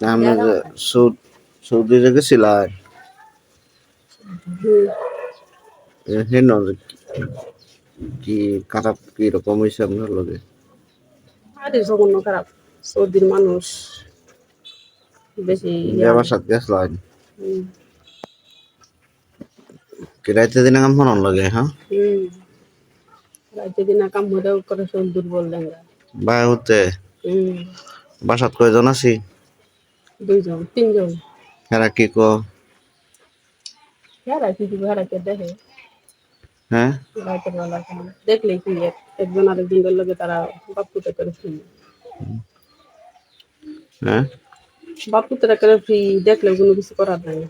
আমরা সৌদি যে গেছিলাম হেন কি খারাপ কি রকম হয়েছে আপনার লগে? আরে জঘন্য খারাপ সৌদির মানুষ। বেশি যাবার সাথে হুম, কি রাইতে দিনে কাম ফোন লাগে হ্যাঁ। রাতে দিনা কাম হলেও করে বাই হতে হুম। বাসাত কয়জন আছি? দুইজন তিনজন। হেরা কি কো? দিব? দেখে। হ্যাঁ? রাতের বেলা দেখলে কি এক- একজন আরেকজনের লগে তারা বাপুতে করে ফ্রি। হ্যাঁ? বাপুতে করে ফ্রি দেখলে কোনো কিছু করার নাই।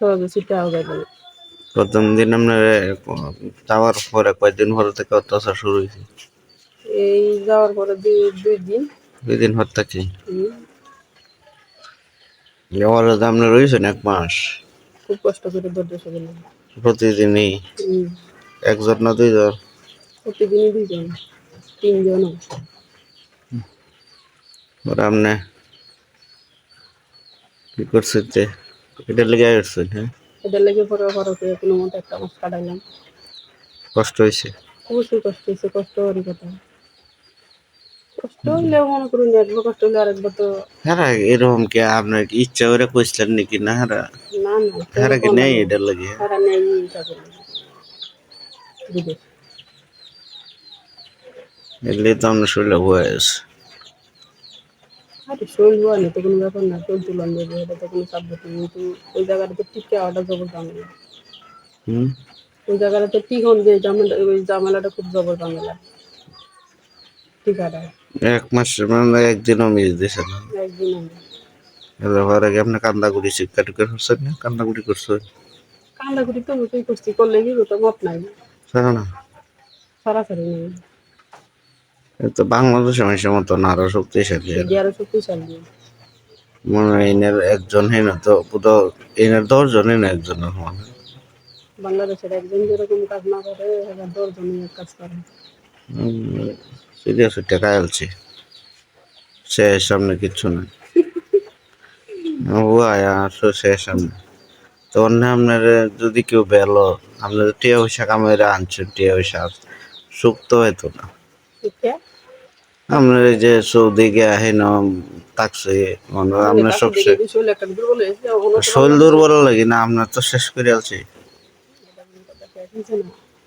সহজে ছুটে হবে প্রথম দিন আপনার যাওয়ার পরে কয়দিন পরে থেকে অত্যাচার শুরু হয়েছে? এই যাওয়ার পরে দুই দুই দিন। দুই দিন থেকে? হুম, যাওয়ার রয়েছেন এক মাস? খুব কষ্ট করে প্রতিদিনই? একজন না দুইজন? প্রতিদিনই দুইজন তিনজন। ওরা আপনি কি করছেন যে এটা লেগে আসছেন হ্যাঁ? এদের লেগে পরে খরচে কোনো মতো একটা মাছ কাটাইলাম। কষ্ট হয়েছে অবশ্যই কষ্ট হয়েছে কষ্ট হওয়ারই কথা। কষ্ট মনে করুন একবার কষ্ট আরেকবার তো হ্যাঁ এরকম কি আপনার ইচ্ছা করে কইছিলেন নাকি না হ্যাঁ না না কি নেই এটার লাগে? তারা নেই এটা করে এগুলি তো আপনার শরীরে বয়স। আরে শরীর তো কোনো ব্যাপার না শরীর তুলন দেবে এটা তো কোনো সাবজেক্ট নেই। কিন্তু ওই জায়গাটাতে টিকে আওয়াটা জবর ঝামেলা। হুম? ওই জায়গাটাতে টিকন যে ঝামেলা ওই ঝামেলাটা খুব জবর ঝামেলা। এক মাস মানে একদিনও মিস দিছে না। একদিন আমি এবার আগে আপনি কান্দাগুড়ি শিক্ষা টিকা করছেন না? কান্দাগুড়ি করছেন? কান্দাকুটি তো অবশ্যই করছি করলে কি তো মত নাই। জানো না? সরাসরি নেই। তো বাংলাদেশের মানুষের মতন আরও শক্তিশালী। আরও শক্তিশালী। মনে হয় এনের একজন হেন তো পুরো এনের দশ জন হেন বাংলাদেশের একজন যেরকম কাজ না করে দশজনই কাজ করে। সিরিয়াস টাকা আলছি সে সামনে কিচ্ছু নাই ও আসো সে সামনে। তো অন্য আপনার যদি কেউ বেলো আপনার টিয়া পয়সা কামাইরা আনছেন টিয়া পয়সা সুখ তো হইতো না। আপনার এই যে সৌদি গিয়া হেন থাকছে আপনার শরীর দুর্বল লাগে না আপনার তো শেষ করে আলছি। না।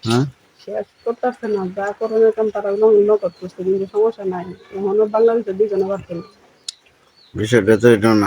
হ্যাঁ? শেষ করতেছে না, যা করণের কাম তারা অন্য করতেছে কিন্তু সমস্যা নাই। মনে বাংলাদেশের দুজনে পারছে না বিষয়টা তো এটা না।